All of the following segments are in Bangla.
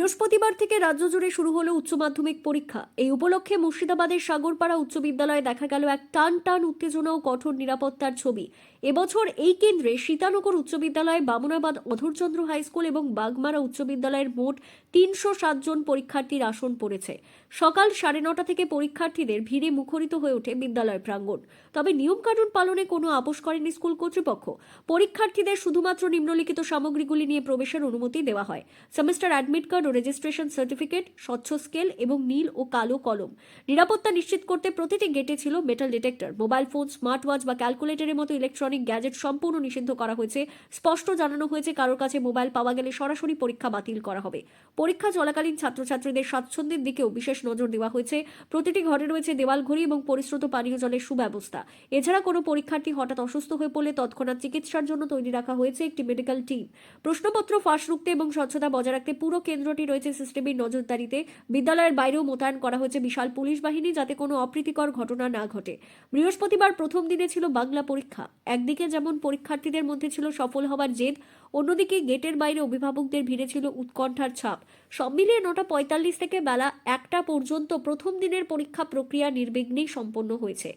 বৃহস্পতিবার থেকে রাজ্য জুড়ে শুরু হলো উচ্চ মাধ্যমিক পরীক্ষা। এই উপলক্ষে মুর্শিদাবাদের সাগরপাড়া উচ্চ বিদ্যালয়ে দেখা গেল এক টান টান উত্তেজনা ও কঠোর নিরাপত্তার ছবি। এবছর এই কেন্দ্রে সীতানগর উচ্চ বিদ্যালয় বামুনাবাদ, অধরচন্দ্র হাইস্কুল এবং বাগমারা উচ্চ বিদ্যালয়ের মোট তিনশো সাতজন পরীক্ষার্থীর আসন পড়েছে। সকাল সাড়ে নটা থেকে পরীক্ষার্থীদের ভিড়ে মুখরিত হয়ে ওঠে বিদ্যালয় প্রাঙ্গণ। তবে নিয়মকানুন পালনে কোনো আপোষ করেনি স্কুল কর্তৃপক্ষ। পরীক্ষার্থীদের শুধুমাত্র নিম্নলিখিত সামগ্রীগুলি নিয়ে প্রবেশের অনুমতি দেওয়া হয়। সেমিস্টার অ্যাডমিট কার্ড ও রেজিস্ট্রেশন সার্টিফিকেট, স্বচ্ছ স্কেল এবং নীল ও কালো কলম। নিরাপত্তা নিশ্চিত করতে প্রতিটি গেটে ছিল metal detector. Mobile phone smart watch বা ক্যালকুলেটরের মতো ইলেকট্রনিক গ্যাজেট সম্পূর্ণ নিষিদ্ধ করা হয়েছে। স্পষ্ট জানানো হয়েছে কারোর কাছে মোবাইল পাওয়া গেলে সরাসরি পরীক্ষা বাতিল করা হবে। পরীক্ষা চলাকালীন ছাত্রছাত্রীদের স্বাচ্ছন্দ্যের দিকেও বিশেষ নজর দেওয়া হয়েছে। প্রতিটি ঘরে রয়েছে দেওয়াল ঘড়ি এবং পরিশ্রুত পানীয় জলের সুব্যবস্থা। এছাড়া কোনো পরীক্ষার্থী হঠাৎ অসুস্থ হয়ে পড়লে তৎক্ষণাৎ চিকিৎসার জন্য তৈরি রাখা হয়েছে একটি মেডিকেল টিম প্রশ্নপত্র ফাঁস রুখতে এবং স্বচ্ছতা বজায় রাখতে পুরো কেন্দ্রটি রয়েছে সিস্টেমের নজরদারিতে। বিদ্যালয়ের বাইরেও মোতায়েন করা হয়েছে বিশাল পুলিশ বাহিনী যাতে কোনো অপ্রীতিকর ঘটনা না ঘটে। বৃহস্পতিবার প্রথম দিনে ছিল বাংলা পরীক্ষা। একদিকে যেমন পরীক্ষার্থীদের মধ্যে ছিল সফল হওয়ার জেদ অন্যদিকে গেটের বাইরে অভিভাবকদের ভিড়ে ছিল উৎকণ্ঠার ছাপ। সব মিলিয়ে নটা পঁয়তাল্লিশ থেকে বেলা একটা পর্যন্ত প্রথম দিনের পরীক্ষা প্রক্রিয়া নির্বিঘ্নেই সম্পন্ন হয়েছে।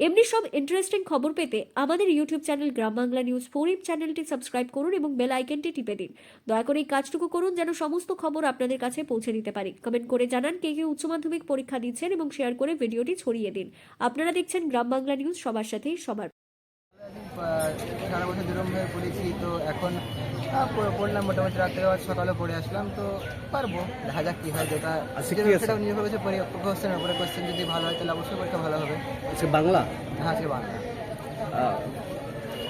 এমনি সব ইন্টারেস্টিং খবর পেতে আমাদের YouTube channel Gram Bangla news four চ্যানেলটি সাবস্ক্রাইব করুন এবং বেল আইকনটি টিপে দিন। দয়া করে এই কাজটুকু করুন যেন সমস্ত খবর আপনাদের কাছে পৌঁছে দিতে পারি। কমেন্ট করে জানান কে কে উচ্চ মাধ্যমিক পরীক্ষা দিচ্ছেন এবং শেয়ার করে ভিডিওটি ছড়িয়ে দিন। আপনারা দেখছেন গ্রাম বাংলা নিউজ সবার সাথেই সবার সারা বছর যেরকমভাবে পড়েছি তো এখন পড়লাম মোটামুটি রাত্রে আবার সকালে পড়ে আসলাম তো পারব দেখা যাক কী হয় যেটা সেটা নির্ভর করছে কোশ্চেনের উপরে কোশ্চেন যদি ভালো হয় তাহলে অবশ্যই পরীক্ষা ভালো হবে। আজকে বাংলা? হ্যাঁ আজকে বাংলা।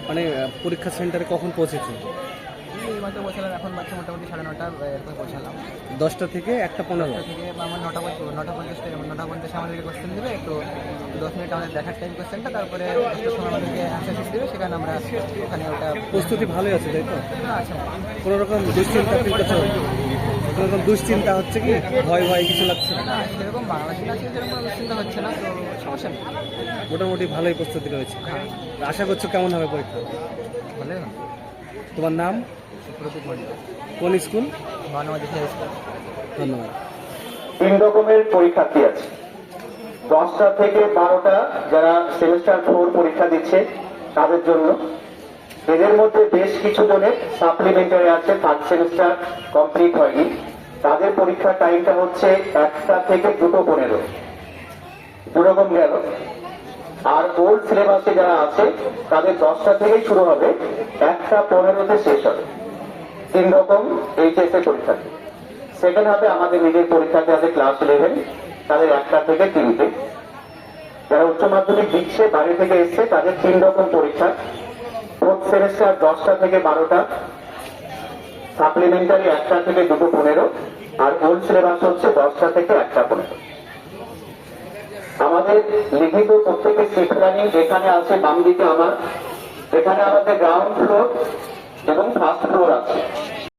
মানে পরীক্ষা সেন্টারে কখন পৌঁছেছি? মাত্র পৌঁছালাম এখন বাচ্চা মোটামুটি সাড়ে নটা এরকম পৌঁছালাম দশটা থেকে একটা পনেরো। থেকে আমার নটা নটা পঞ্চাশ থেকে নটা পঞ্চাশ আমাদেরকে কোশ্চেন দেবে তো দশ মিনিট আমাদের দেখার টাইম কোশ্চেনটা তারপরে দশটার সময় আমাদেরকে অ্যান্সার দেবে সেখানে আমরা ওখানে ওটা প্রস্তুতি ভালোই আছে তাই তো? আছে। কোনো রকম দুশ্চিন্তা ফিল করছ কোনো রকম দুশ্চিন্তা হচ্ছে কি? ভয় ভয় কিছু লাগছে? না সেরকম বাংলা আছে সেরকম কোনো চিন্তা হচ্ছে না তো সমস্যা নেই। মোটামুটি ভালোই প্রস্তুতি রয়েছে। আশা করছ কেমন হবে পরীক্ষা? ভালোই হবে। তোমার নাম? কোন স্কুল? স্কুল। ধন্যবাদ। তিন রকমের পরীক্ষার্থী আছে। দশটা থেকে বারোটা যারা সেমিস্টার ফোর পরীক্ষা দিচ্ছে তাদের জন্য। এদের মধ্যে বেশ কিছু জনের সাপ্লিমেন্টারি আছে থার্ড সেমিস্টার কমপ্লিট হয়নি। তাদের পরীক্ষার টাইমটা হচ্ছে একটা থেকে দুটো পনেরো। দুরকম গেল। আর ওল্ড সিলেবাসে যারা আছে, তাদের দশটা থেকেই শুরু হবে। একটা পনেরোতে শেষ হবে। তিন রকম এইচএস এর পরীক্ষা। সেকেন্ড হাফে আমাদের নিজের পরীক্ষাতে আছে ক্লাস ইলেভেন তাদের একটা থেকে তিনটে। যারা উচ্চ মাধ্যমিক দিচ্ছে বাড়ি থেকে এসছে, তাদের তিন রকম পরীক্ষা। ফোর্থ সেমিস্টার দশটা থেকে বারোটা। সাপ্লিমেন্টারি একটা থেকে দুটো পনেরো। আর ওল্ড সিলেবাস হচ্ছে দশটা থেকে একটা পনেরো। আমাদের লিখিত প্রত্যেকের শিক্ষানি যেখানে আছে বাম দিকে আমার, এখানে আমাদের গ্রাউন্ড ফ্লোর এবং ফার্স্ট ফ্লোর আছে।